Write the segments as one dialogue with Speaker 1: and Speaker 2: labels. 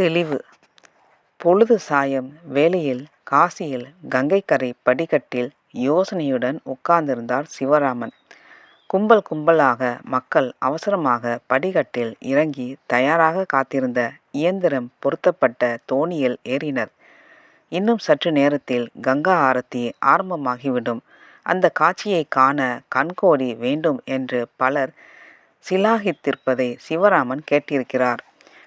Speaker 1: தெளிவு. பொழுது சாயம் வேலையில் காசியில் கங்கைக்கரை படிக்கட்டில் யோசனையுடன் உட்கார்ந்திருந்தார் சிவராமன். கும்பல் கும்பலாக மக்கள் அவசரமாக படிக்கட்டில் இறங்கி தயாராக காத்திருந்த இயந்திரம் பொருத்தப்பட்ட தோணியில் ஏறினர். இன்னும் சற்று நேரத்தில் கங்கா ஆரத்தி ஆரம்பமாகிவிடும். அந்த காட்சியை காண கண்கோடி வேண்டும் என்று பலர் சிலாகித்திருப்பதை சிவராமன் கேட்டிருக்கிறார்.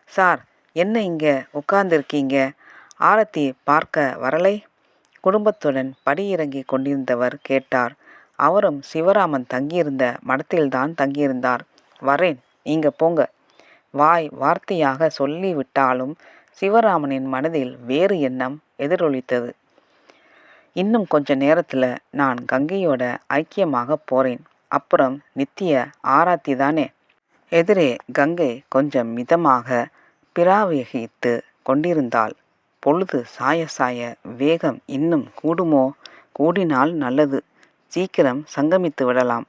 Speaker 1: சார் என்ன இங்க உட்கார்ந்திருக்கீங்க? ஆரத்தி பார்க்க வரலை. குடும்பத்துடன் படியிறங்கி கொண்டிருந்தவர் கேட்டார். அவரும் சிவராமன் தங்கியிருந்த மடத்தில்தான் தங்கியிருந்தார். வரேன் நீங்க போங்க. வாய் வார்த்தையாக சொல்லிவிட்டாலும் சிவராமனின் மனதில் வேறு எண்ணம் எதிரொலித்தது. இன்னும் கொஞ்ச நேரத்தில் நான் கங்கையோட ஐக்கியமாக போறேன். அப்புறம் நித்திய ஆராத்தி தானே எதிரே கங்கை கொஞ்சம் மிதமாக பிராவகித்து கொண்டிருந்தால் பொழுது சாய சாய வேகம் இன்னும் கூடுமோ? கூடினால் நல்லது. சீக்கிரம் சங்கமித்து விடலாம்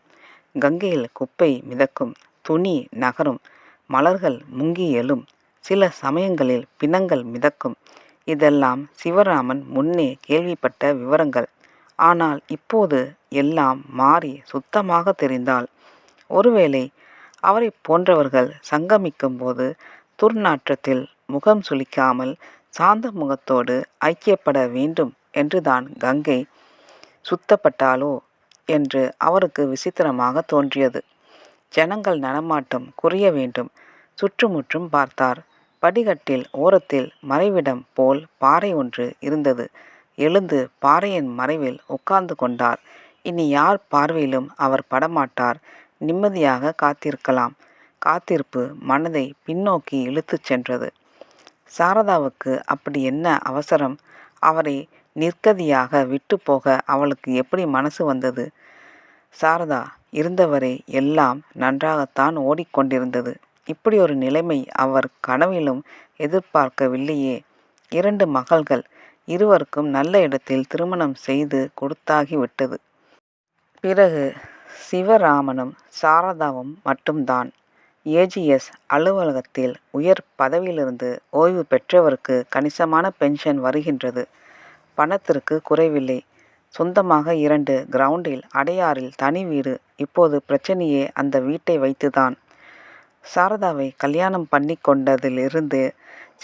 Speaker 1: கங்கையில் குப்பை மிதக்கும் துணி நகரும் மலர்கள் முங்கி எழும். சில சமயங்களில் பிணங்கள் மிதக்கும். இதெல்லாம் சிவராமன் முன்னே கேள்விப்பட்ட விவரங்கள். ஆனால் இப்போது எல்லாம் மாறி சுத்தமாக தெரிந்தால் ஒருவேளை அவரை போன்றவர்கள் சங்கமிக்கும் போது துர்நாற்றத்தில் முகம் சுளிக்காமல் சாந்த முகத்தோடு ஐக்கியப்பட வேண்டும் என்றுதான் கங்கை சுத்தப்பட்டாலோ என்று அவருக்கு விசித்திரமாக தோன்றியது. ஜனங்கள் நடமாட்டம் குறைய வேண்டும். சுற்றுமுற்றும் பார்த்தார். படிகட்டில் ஓரத்தில் மறைவிடம் போல் பாறை ஒன்று இருந்தது. எழுந்து பாறையின் மறைவில் உட்கார்ந்து கொண்டார். இனி யார் பார்வையிலும் அவர் படமாட்டார். நிம்மதியாக காத்திருக்கலாம். காத்திருப்பு மனதை பின்னோக்கி இழுத்துச் சென்றது. சாரதாவுக்கு அப்படி என்ன அவசரம்? அவரை நிற்கதியாக விட்டு போக அவளுக்கு எப்படி மனசு வந்தது? சாரதா இருந்தவரை எல்லாம் நன்றாகத்தான் ஓடிக்கொண்டிருந்தது. இப்படி ஒரு நிலைமை அவர் கனவிலும் எதிர்பார்க்கவில்லையே. இரண்டு மகள்கள் இருவருக்கும் நல்ல இடத்தில் திருமணம் செய்து கொடுத்தாகிவிட்டது பிறகு சிவராமனும் சாரதாவும் மட்டும்தான். ஏஜிஎஸ் அலுவலகத்தில் உயர் பதவியிலிருந்து ஓய்வு பெற்றவருக்கு கணிசமான பென்ஷன் வருகின்றது. பணத்திற்கு குறைவில்லை. சொந்தமாக இரண்டு கிரவுண்டில் அடையாறில் தனி வீடு. இப்போது பிரச்சனையே அந்த வீட்டை வைத்துதான். சாரதாவை கல்யாணம் பண்ணி கொண்டதிலிருந்து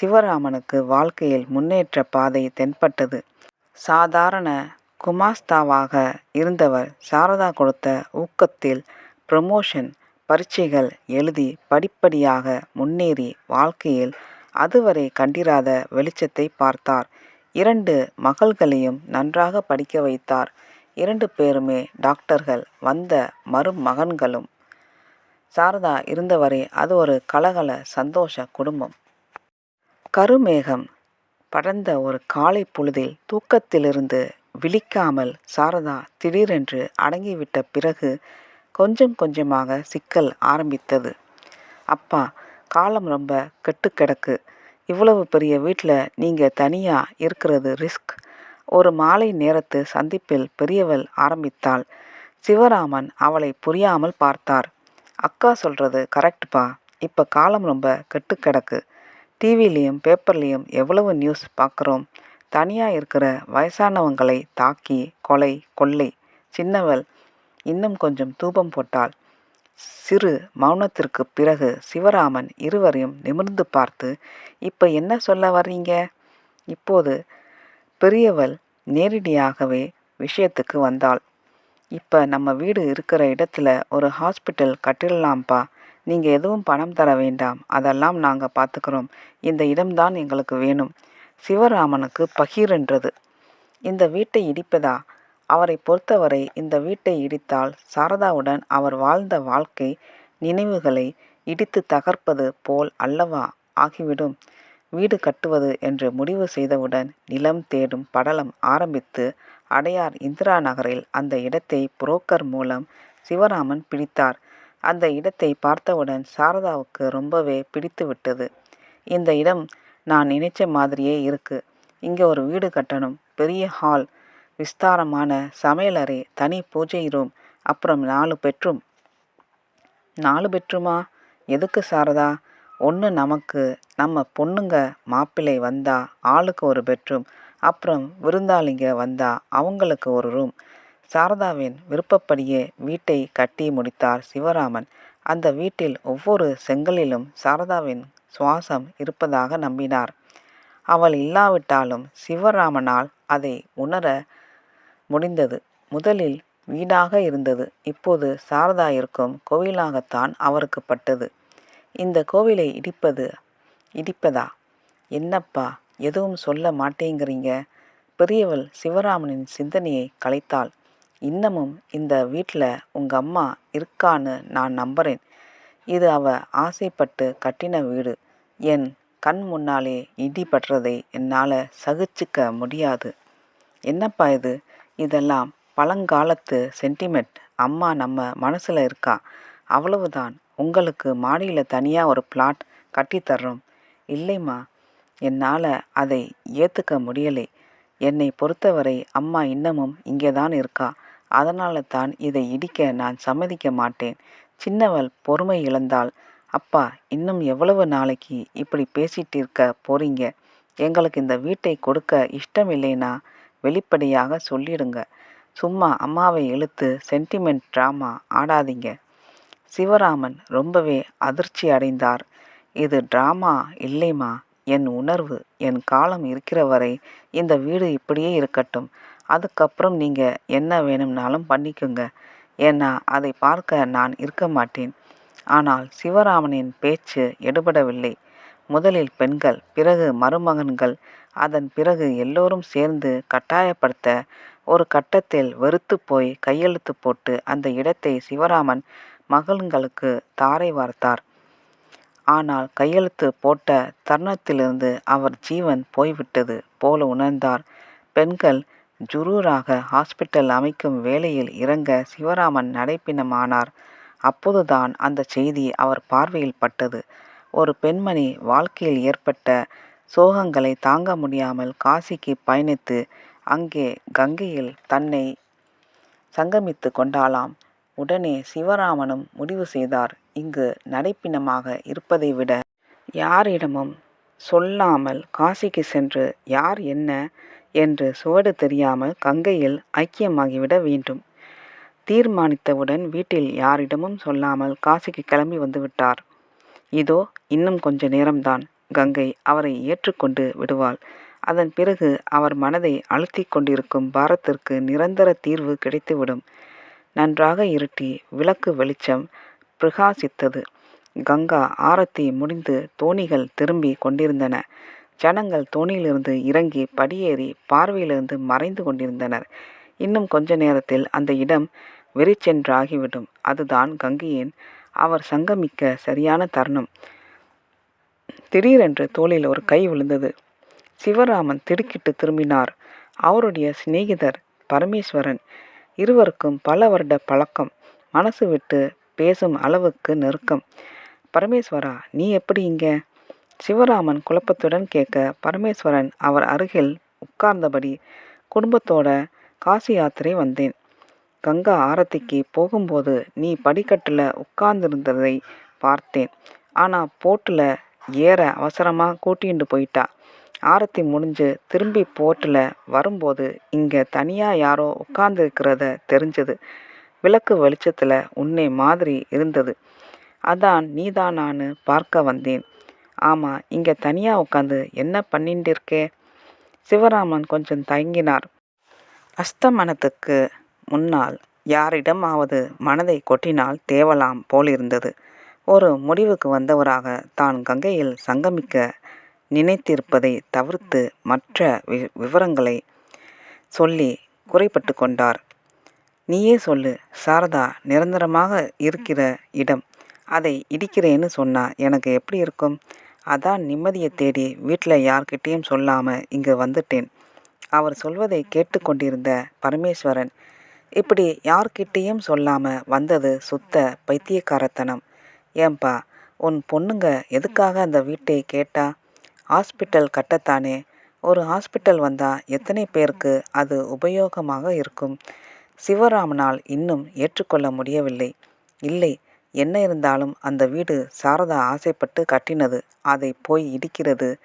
Speaker 1: சிவராமனுக்கு வாழ்க்கையில் முன்னேற்ற பாதை தென்பட்டது. சாதாரண குமாஸ்தாவாக இருந்தவர் சாரதா கொடுத்த ஊக்கத்தில் ப்ரமோஷன் பரீட்சைகள் எழுதி படிப்படியாக முன்னேறி வாழ்க்கையில் அதுவரை கண்டிராத வெளிச்சத்தை பார்த்தார். இரண்டு மகள்களையும் நன்றாக படிக்க வைத்தார். இரண்டு பேருமே டாக்டர்கள். வந்த மருமகன்களும். சாரதா இருந்தவரை அது ஒரு கலகல சந்தோஷ குடும்பம். கருமேகம் படர்ந்த ஒரு காலை பொழுதில் தூக்கத்திலிருந்து விழிக்காமல் சாரதா திடீரென்று அடங்கிவிட்ட பிறகு கொஞ்சம் கொஞ்சமாக சிக்கல் ஆரம்பித்தது. அப்பா காலம் ரொம்ப கெட்டு கிடக்கு. இவ்வளவு பெரிய வீட்டில் நீங்கள் தனியாக இருக்கிறது ரிஸ்க். ஒரு மாலை நேரத்து சந்திப்பில் பெரியவள் ஆரம்பித்தாள். சிவராமன் அவளை புரியாமல் பார்த்தார். அக்கா சொல்கிறது கரெக்டுப்பா இப்போ காலம் ரொம்ப கெட்டு கிடக்கு. டிவிலையும் பேப்பர்லேயும் எவ்வளவு நியூஸ் பார்க்குறோம் தனியாக இருக்கிற வயசானவங்களை தாக்கி கொலை கொள்ளை. சின்னவள் இன்னும் கொஞ்சம் தூபம் போட்டாள். சிறு மௌனத்திற்கு பிறகு சிவராமன் இருவரையும் நிமிர்ந்து பார்த்து இப்போ என்ன சொல்ல வர்றீங்க? இப்போது பெரியவள் நேரடியாகவே விஷயத்துக்கு வந்தாள். இப்போ நம்ம வீடு இருக்கிற இடத்துல ஒரு ஹாஸ்பிட்டல் கட்டிடலாம்ப்பா. நீங்கள் எதுவும் பணம் தர வேண்டாம். அதெல்லாம் நாங்கள் பார்த்துக்கிறோம் இந்த இடம்தான் எங்களுக்கு வேணும். சிவராமனுக்கு பகீரென்றது. இந்த வீட்டை இடிப்பதா? அவரை பொறுத்தவரை இந்த வீட்டை இடித்தால் சாரதாவுடன் அவர் வாழ்ந்த வாழ்க்கை நினைவுகளை இடித்து தகர்ப்பது போல் அல்லவா ஆகிவிடும். வீடு கட்டுவது என்று முடிவு செய்தவுடன் நிலம் தேடும் படலம் ஆரம்பித்து அடையார் இந்திரா நகரில் அந்த இடத்தை புரோக்கர் மூலம் சிவராமன் பிடித்தார். அந்த இடத்தை பார்த்தவுடன் சாரதாவுக்கு ரொம்பவே பிடித்து விட்டது இந்த இடம் நான் நினைச்ச மாதிரியே இருக்கு. இங்கே ஒரு வீடு கட்டணும் பெரிய ஹால் விஸ்தாரமான சமையலறை தனி பூஜை ரூம் அப்புறம் நாலு பெட்ரூம் நாலு பெட்ரூமா எதுக்கு சாரதா? ஒன்று நமக்கு நம்ம பொண்ணுங்க மாப்பிள்ளை வந்தா ஆளுக்கு ஒரு பெட்ரூம் அப்புறம் விருந்தாளிங்க வந்தா அவங்களுக்கு ஒரு ரூம் சாரதாவின் விருப்பப்படியே வீட்டை கட்டி முடித்தார் சிவராமன். அந்த வீட்டில் ஒவ்வொரு செங்கலிலும் சாரதாவின் சுவாசம் இருப்பதாக நம்பினார். அவள் இல்லாவிட்டாலும் சிவராமனால் அதை உணர முடிந்தது. முதலில் வீடாக இருந்தது. இப்போது சாரதா இருக்கும் கோவிலாகத்தான் அவருக்கு பட்டது. இந்த கோவிலை இடிப்பது இடிப்பதா? என்னப்பா எதுவும் சொல்ல மாட்டேங்கிறீங்க? பெரியவள் சிவராமனின் சிந்தனையை கலைத்தாள். இன்னமும் இந்த வீட்டில் உங்கள் அம்மா இருக்கான்னு நான் நம்புகிறேன் இது அவ ஆசைப்பட்டு கட்டின வீடு. என் கண் முன்னாலே இடி படுறதை என்னால் சகிச்சுக்க முடியாது. என்னப்பா இது? இதெல்லாம் பழங்காலத்து சென்டிமெண்ட் அம்மா நம்ம மனசில் இருக்கா? அவ்வளவுதான். உங்களுக்கு மாடியில் தனியாக ஒரு பிளாட் கட்டித்தர்றோம் இல்லைம்மா என்னால் அதை ஏற்றுக்க முடியலை. என்னை பொறுத்தவரை அம்மா இன்னமும் இங்கே தான் இருக்கா? அதனால தான் இதை இடிக்க நான் சம்மதிக்க மாட்டேன். சின்னவள் பொறுமை இழந்தால் அப்பா இன்னும் எவ்வளவு நாளைக்கு இப்படி பேசிட்டு இருக்க போறீங்க? எங்களுக்கு இந்த வீட்டை கொடுக்க இஷ்டம் இல்லைனா வெளிப்படையாக சொல்லிடுங்க. சும்மா அம்மாவை இழுத்து சென்டிமெண்ட் ட்ராமா ஆடாதீங்க. சிவராமன் ரொம்பவே அதிர்ச்சி அடைந்தார். இது ட்ராமா இல்லைம்மா. என் உணர்வு என் காலம் இருக்கிற வரை இந்த வீடு இப்படியே இருக்கட்டும். அதுக்கப்புறம் நீங்கள் என்ன வேணும்னாலும் பண்ணிக்கோங்க. ஏன்னா அதை பார்க்க நான் இருக்க மாட்டேன். ஆனால் சிவராமனின் பேச்சு எடுபடவில்லை. முதலில் பெண்கள் பிறகு மருமகன்கள். அதன் பிறகு எல்லோரும் சேர்ந்து கட்டாயப்படுத்த ஒரு கட்டத்தில் வெறுத்து போய் கையெழுத்து போட்டு அந்த இடத்தை சிவராமன் மகன்களுக்கு தாரை வார்த்தார். ஆனால் கையெழுத்து போட்ட தருணத்திலிருந்து அவர் ஜீவன் போய்விட்டது போல உணர்ந்தார். பெண்கள் ஜுரூராக ஹாஸ்பிட்டல் அமைக்கும் வேலையில் இறங்க சிவராமன் நடைப்பினமானார் அப்போதுதான் அந்த செய்தி அவர் பார்வையில் பட்டது. ஒரு பெண்மணி வாழ்க்கையில் ஏற்பட்ட சோகங்களை தாங்க முடியாமல் காசிக்கு பயணித்து அங்கே கங்கையில் தன்னை சங்கமித்து கொண்டாளாம். உடனே சிவராமனும் முடிவு செய்தார் இங்கு நடைப்பிணமாக இருப்பதை விட யாரிடமும் சொல்லாமல் காசிக்கு சென்று யார் என்ன என்று சுவடு தெரியாமல் கங்கையில் ஐக்கியமாகிவிட வேண்டும். தீர்மானித்தவுடன் வீட்டில் யாரிடமும் சொல்லாமல் காசிக்கு கிளம்பி வந்துவிட்டார். இதோ இன்னும் கொஞ்ச நேரம்தான். கங்கை அவரை ஏற்றுக்கொண்டு விடுவாள். அதன் பிறகு அவர் மனதை அழுத்தி கொண்டிருக்கும் பாரத்திற்கு நிரந்தர தீர்வு கிடைத்துவிடும். நன்றாக இருட்டி விளக்கு வெளிச்சம் பிரகாசித்தது. கங்கா ஆரத்தி முடிந்து தோணிகள் திரும்பி கொண்டிருந்தன. ஜனங்கள் தோணியிலிருந்து இறங்கி படியேறி பார்வையிலிருந்து மறைந்து கொண்டிருந்தனர். இன்னும் கொஞ்ச நேரத்தில் அந்த இடம் வெறிச்சென்றாகிவிடும் அதுதான் கங்கையின் அவர் சங்கமிக்க சரியான தருணம். திடீரென்று தோளில் ஒரு கை விழுந்தது. சிவராமன் திடுக்கிட்டு திரும்பினார். அவருடைய சிநேகிதர் பரமேஸ்வரன். இருவருக்கும் பல வருட பழக்கம். மனசு விட்டு பேசும் அளவுக்கு நெருக்கம். பரமேஸ்வரா நீ எப்படி இங்க? சிவராமன் குழப்பத்துடன் கேட்க பரமேஸ்வரன் அவர் அருகில் உட்கார்ந்தபடி குடும்பத்தோட காசி யாத்திரை வந்தேன். கங்கா ஆரத்திக்கு போகும்போது நீ படிக்கட்டில் உட்கார்ந்திருந்ததை பார்த்தேன். ஆனால் போட்டில் ஏற அவசரமாக கூட்டிகிட்டு போயிட்டா. ஆரத்தி முடிஞ்சு திரும்பி போட்டில் வரும்போது இங்கே தனியாக யாரோ உட்கார்ந்துருக்கிறத தெரிஞ்சது. விளக்கு வெளிச்சத்தில் உன்னை மாதிரி இருந்தது. அதான் நீதானான்னு பார்க்க வந்தேன். ஆமாம் இங்கே தனியாக உட்காந்து என்ன பண்ணிட்டு இருக்கே? சிவராமன் கொஞ்சம் தயங்கினார். அஸ்தமனத்துக்கு முன்னால் யாரிடமாவது மனதை கொட்டினால் தேவலாம் போலிருந்தது. ஒரு முடிவுக்கு வந்தவராக தான் கங்கையில் சங்கமிக்க நினைத்திருப்பதை தவிர்த்து மற்ற வி விவரங்களை சொல்லி குறைப்பட்டு கொண்டார். நீயே சொல்லு சாரதா நிரந்தரமாக இருக்கிற இடம் அதை இடிக்கிறேன்னு சொன்னா எனக்கு எப்படி இருக்கும்? அதான் நிம்மதியை தேடி வீட்டில் யார்கிட்டேயும் சொல்லாமல் இங்கே வந்துட்டேன் அவர் சொல்வதை கேட்டுக்கொண்டிருந்த பரமேஸ்வரன் இப்படி யார்கிட்டேயும் சொல்லாமல் வந்தது சுத்த பைத்தியக்காரத்தனம். ஏன்பா உன் பொண்ணுங்க எதுக்காக அந்த வீட்டை கேட்டா? ஹாஸ்பிட்டல் கட்டத்தானே. ஒரு ஹாஸ்பிட்டல் வந்தால் எத்தனை பேருக்கு அது உபயோகமாக இருக்கும்? சிவராமனால் இன்னும் ஏற்றுக்கொள்ள முடியவில்லை. இல்லை என்ன இருந்தாலும் அந்த வீடு சாரதா ஆசைப்பட்டு கட்டினது. அதை போய் இடிக்கிறது.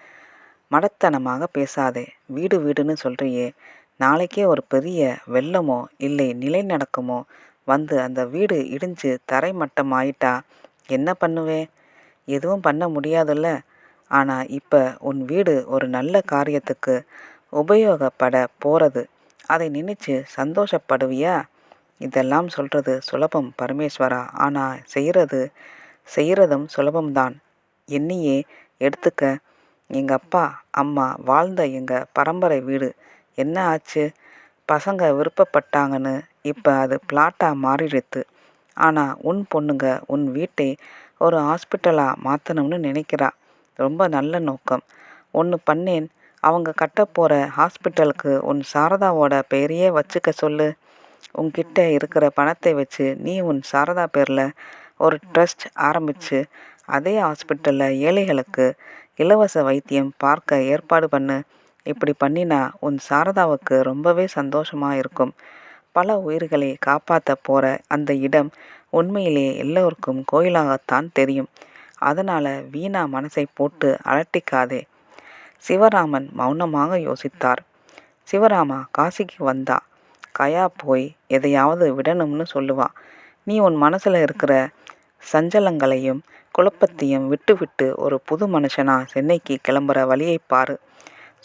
Speaker 1: மடத்தனமாக பேசாதே. வீடு வீடுன்னு சொல்றியே. நாளைக்கே ஒரு பெரிய வெள்ளமோ இல்லை நிலைநடக்கமோ வந்து அந்த வீடு இடிஞ்சு தரை மட்டம் ஆயிட்டா என்ன பண்ணுவே? எதுவும் பண்ண முடியாதுல்ல. ஆனால் இப்போ உன் வீடு ஒரு நல்ல காரியத்துக்கு உபயோகப்பட போகிறது அதை நினைச்சு சந்தோஷப்படுவியா? இதெல்லாம் சொல்கிறது சுலபம் பரமேஸ்வரா. ஆனால் செய்கிறது செய்கிறதும் சுலபம்தான். என்னையே எடுத்துக்க. எங்கள் அப்பா அம்மா வாழ்ந்த எங்கள் பரம்பரை வீடு என்ன ஆச்சு? பசங்க விருப்பப்பட்டாங்கன்னு இப்போ அது பிளாட்டாக மாறிடுத்து. ஆனால் உன் பொண்ணுங்க உன் வீட்டை ஒரு ஹாஸ்பிட்டலாக மாற்றணும்னு நினைக்கிறா. ரொம்ப நல்ல நோக்கம். ஒன்று பண்ணேன். அவங்க கட்டப்போகிற ஹாஸ்பிட்டலுக்கு உன் சாரதாவோட பெயரையே வச்சுக்க சொல்லு. உன்கிட்ட இருக்கிற பணத்தை வச்சு நீ உன் சாரதா பேரில் ஒரு ட்ரஸ்ட் ஆரம்பித்து அதே ஹாஸ்பிட்டலில் ஏழைகளுக்கு இலவச வைத்தியம் பார்க்க ஏற்பாடு பண்ணு. இப்படி பண்ணினா உன் சாரதாவுக்கு ரொம்பவே சந்தோஷமாக இருக்கும். பல உயிர்களை காப்பாற்ற போகிற அந்த இடம் உண்மையிலே எல்லோருக்கும் கோயிலாகத்தான் தெரியும். அதனால் வீணா மனசை போட்டு அலட்டிக்காதே. சிவராமன் மௌனமாக யோசித்தார். சிவராமா காசிக்கு வந்தா. கயா போய் எதையாவது விடணும்னு சொல்லுவா. நீ உன் மனசில் இருக்கிற சஞ்சலங்களையும் குழப்பத்தையும் விட்டு விட்டு ஒரு புது மனுஷனா சென்னைக்கு கிளம்புற வழியை பாரு.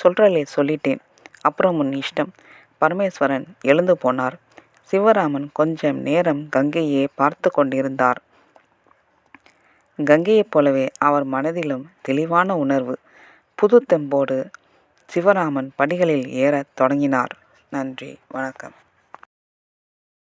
Speaker 1: சொல்றலே சொல்லிட்டேன். அப்புறம் உன் இஷ்டம். பரமேஸ்வரன் எழுந்து போனார். சிவராமன் கொஞ்சம் நேரம் கங்கையே பார்த்து கொண்டிருந்தார். கங்கையைப் போலவே அவர் மனதிலும் தெளிவான உணர்வு. புது தெம்போடு சிவராமன் படிகளில் ஏறத் தொடங்கினார். நன்றி. வணக்கம்.